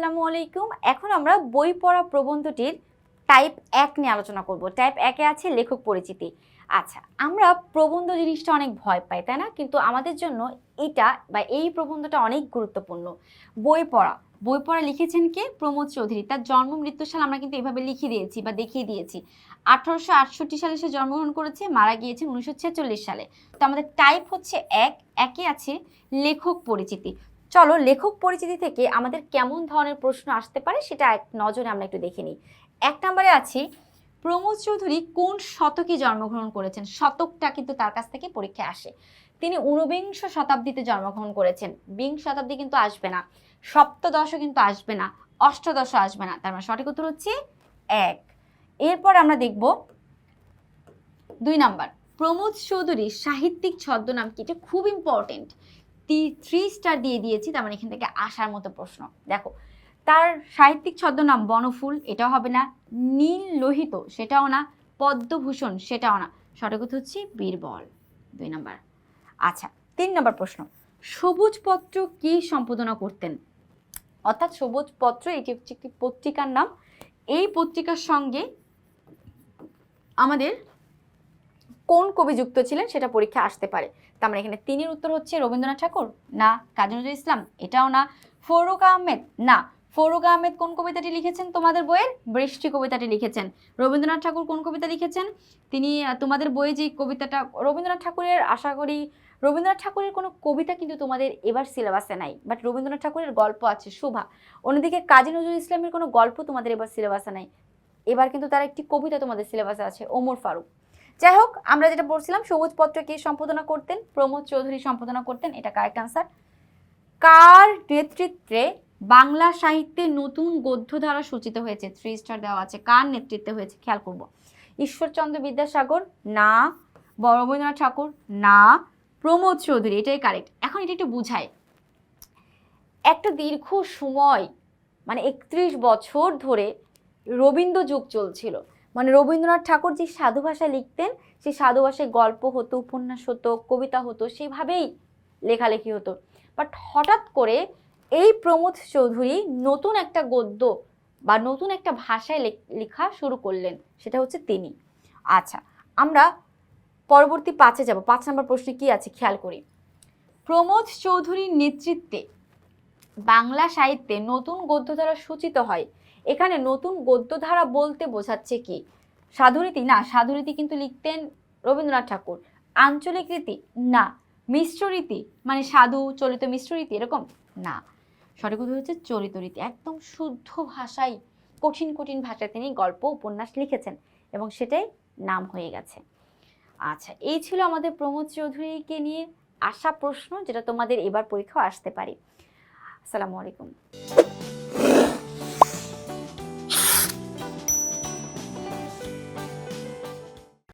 আসসালামু আলাইকুম। এখন আমরা বই পড়া প্রবন্ধটির টাইপ এক নিয়ে আলোচনা করব। টাইপ একে আছে লেখক পরিচিতি। আচ্ছা আমরা প্রবন্ধ জিনিসটা অনেক ভয় পাই, তাই না? কিন্তু আমাদের জন্য এটা বা এই প্রবন্ধটা অনেক গুরুত্বপূর্ণ। বই পড়া। বই পড়া লিখেছেন কে? প্রমোদ চৌধুরী। তার জন্ম মৃত্যু সাল আমরা কিন্তু এভাবে লিখে দিয়েছি বা দেখিয়ে দিয়েছি। আঠারোশো আটষট্টি সালে সে জন্মগ্রহণ করেছে, মারা গিয়েছেন উনিশশো ছেচল্লিশ সালে। তো আমাদের টাইপ হচ্ছে এক, একে আছে লেখক পরিচিতি। চলো লেখক পরিচিতি থেকে আমাদের কেমন ধরনের প্রশ্ন আসতে পারে সেটা এক নজরে আমরা একটু দেখে নিই। এক নম্বরে আছি, প্রমোদ চৌধুরী কোন শতকে জন্মগ্রহণ করেছেন? শতকটা কিন্তু তার কাছ থেকে পরীক্ষায় আসে। তিনি ঊনবিংশ শতাব্দীতে জন্মগ্রহণ করেছেন। বিংশ শতাব্দী কিন্তু আসবে না। সপ্তদশ কিন্তু আসবে না। অষ্টদশ আসবে না। তার মানে সঠিক উত্তর হচ্ছে এক। এরপর আমরা দেখব দুই নাম্বার। প্রমোদ চৌধুরী সাহিত্যিক ছদ্মনাম কি? এটা খুব ইম্পর্টেন্ট থ্রি স্টার দিয়ে দিয়েছি, তার মানে এখান থেকে আসার মতো প্রশ্ন। দেখো, তার সাহিত্যিক ছদ্মনাম বনফুল, এটাও হবে না। নীল লোহিত, সেটাও না। পদ্মভূষণ, সেটাও না। সঠিক হচ্ছে বীরবল, দুই নম্বর। আচ্ছা তিন নম্বর প্রশ্ন। সবুজ পত্র কি সম্পাদনা করতেন? অর্থাৎ সবুজ পত্র এটি হচ্ছে একটি পত্রিকার নাম। এই পত্রিকার সঙ্গে আমাদের কোন কবি যুক্ত ছিলেন সেটা পরীক্ষা আসতে পারে। তার মানে এখানে তিনের উত্তর হচ্ছে রবীন্দ্রনাথ ঠাকুর। না কাজী নজরুল ইসলাম, এটাও না। ফরুক আহমেদ, না। ফরুক আহমেদ কোন কবিতাটি লিখেছেন তোমাদের বইয়ের? বৃষ্টি কবিতাটি লিখেছেন। রবীন্দ্রনাথ ঠাকুর কোন কবিতা লিখেছেন? তিনি তোমাদের বইয়ে যে কবিতাটা, রবীন্দ্রনাথ ঠাকুরের, আশা করি, রবীন্দ্রনাথ ঠাকুরের কোনো কবিতা কিন্তু তোমাদের এবার সিলেবাসে নাই। বাট রবীন্দ্রনাথ ঠাকুরের গল্প আছে, শুভা। অন্যদিকে কাজী নজরুল ইসলামের কোনো গল্প তোমাদের এবার সিলেবাসে নাই। এবার কিন্তু তার একটি কবিতা তোমাদের সিলেবাসে আছে, ওমর ফারুক। যাই হোক, আমরা যেটা বলছিলাম সবুজ পত্র কে সম্পাদনা করতেন, প্রমোদ চৌধুরী সম্পাদনা করতেন, এটা কারেক্ট আনসার কার নেতৃত্বে বাংলা সাহিত্যে নতুন গদ্য ধারা সূচিত হয়েছে? থ্রি স্টার দেওয়া আছে। কার নেতৃত্বে হয়েছে? খেয়াল করব। ঈশ্বরচন্দ্র বিদ্যাসাগর, না। রবীন্দ্রনাথ ঠাকুর, না। প্রমোদ চৌধুরী, এটাই কারেক্ট এখন এটা একটু বুঝায় একটা দীর্ঘ সময় মানে একত্রিশ বছর ধরে রবীন্দ্র যুগ চলছিল। মানে রবীন্দ্রনাথ ঠাকুর যে সাধু ভাষায় লিখতেন, সেই সাধু ভাষায় গল্প হতো, উপন্যাস হতো, কবিতা হতো, সেভাবেই লেখালেখি হতো। বাট হঠাৎ করে এই প্রমোদ চৌধুরী নতুন একটা গদ্য বা নতুন একটা ভাষায় লেখা শুরু করলেন, সেটা হচ্ছে তিনি। আচ্ছা আমরা পরবর্তী পাঁচে যাব। পাঁচ নম্বর প্রশ্নে কি আছে? খেয়াল করি। প্রমোদ চৌধুরীর নেতৃত্বে বাংলা সাহিত্যে নতুন গদ্যধারা সূচিত হয় এখানে নতুন গদ্যধারা বলতে বোঝাচ্ছে কি? সাধুরীতি? না, সাধুরীতি কিন্তু লিখতেন রবীন্দ্রনাথ ঠাকুর। আঞ্চলিক রীতি? না। মিশ্র রীতি? মানে সাধু, চলিত মিশ্র রীতি এরকম? না। সঠিক উত্তর হচ্ছে চলিত রীতি। একদম শুদ্ধ ভাষায়, কঠিন কঠিন ভাষায় তিনি গল্প, উপন্যাস লিখেছেন এবং সেটাই নাম হয়ে গেছে। আচ্ছা এই ছিল আমাদের প্রমোদ চৌধুরীকে নিয়ে আসা প্রশ্ন, যেটা তোমাদের এবার পরীক্ষাও আসতে পারে। আসসালামু আলাইকুম।